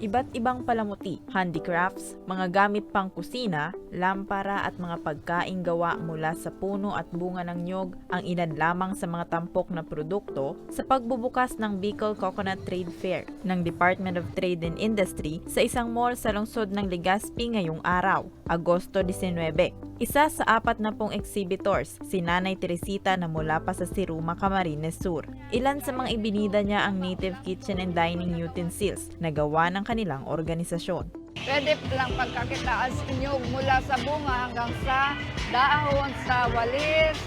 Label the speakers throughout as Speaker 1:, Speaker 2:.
Speaker 1: Iba't ibang palamuti, handicrafts, mga gamit pang kusina, lampara at mga pagkain gawa mula sa puno at bunga ng nyog ang ilan lamang sa mga tampok na produkto sa pagbubukas ng Bicol Coconut Trade Fair ng Department of Trade and Industry sa isang mall sa lungsod ng Legazpi ngayong araw, Agosto 19. Isa sa apat na pong exhibitors, si Nanay Teresita na mula pa sa Siruma, Camarines Sur. Ilan sa mga ibinida niya ang native kitchen and dining utensils na gawa ng kanilang organisasyon.
Speaker 2: Pwede lang pagkakitaan sa inyo mula sa bunga hanggang sa dahon, sa walis.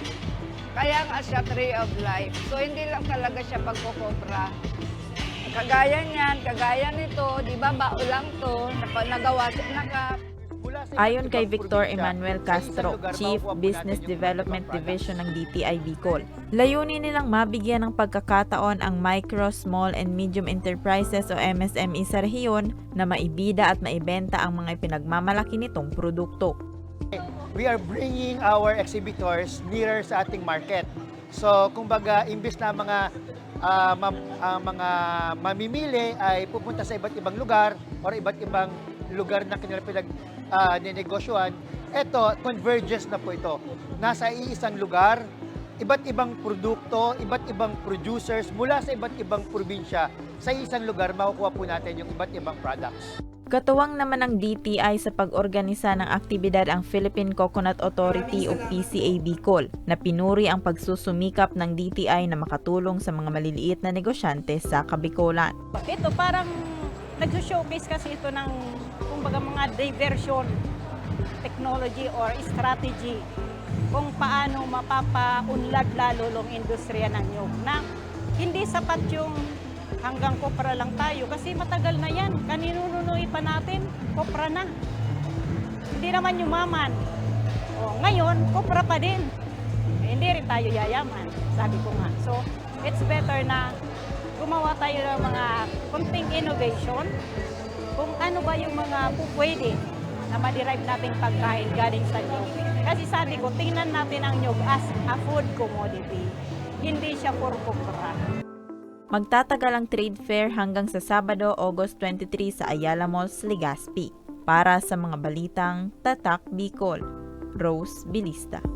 Speaker 2: Kaya nga siya tree of life. So hindi lang talaga siya pagkukopra. Kagaya niyan, kagaya nito, di ba bao lang to, nagawa siya naka
Speaker 1: Ayon kay Victor Emmanuel Castro, Chief Business Development Division ng DTI Bicol, layunin nilang mabigyan ng pagkakataon ang micro, small and medium enterprises o MSME sa rehiyon na maibida at maibenta ang mga ipinagmamalaki nitong produkto.
Speaker 3: we are bringing our exhibitors nearer sa ating market. So, kumbaga, imbis na mga ah, mam- ah, mga mamimili ay pupunta sa iba't ibang lugar or iba't ibang lugar na kanilang pinag ah, ninegosyohan, eto, convergence na po ito. Nasa iisang lugar, iba't ibang produkto, iba't ibang producers mula sa iba't ibang probinsya, sa isang lugar makukuha po natin yung iba't ibang products.
Speaker 1: Katuwang naman ng DTI sa pag-organisa ng aktibidad ang Philippine Coconut Authority o PCA Bicol na pinuri ang pagsusumikap ng DTI na makatulong sa mga maliliit na negosyante sa Kabikolan.
Speaker 4: Ito parang nag-showcase kasi ito ng kumbaga mga diversion technology or strategy kung paano mapapaunlad lalo long industriya ng nyug na hindi sapat yung hanggang kopra lang tayo kasi matagal na yan. Kaninununoy pa natin, kopra na. Hindi naman yumaman. O, ngayon, kopra pa din. Eh, hindi rin tayo yayaman, sabi ko nga. So, it's better na gumawa tayo ng mga kunting innovation kung ano ba yung mga pupwede na ma-derive nating pagkain galing sa nyog. Kasi sabi ko, tingnan natin ang nyog as a food commodity. Hindi siya for kupra.
Speaker 1: Magtatagal ang trade fair hanggang sa Sabado, August 23 sa Ayala Malls, Legazpi. Para sa mga balitang Tatak Bicol, Rose Bilista.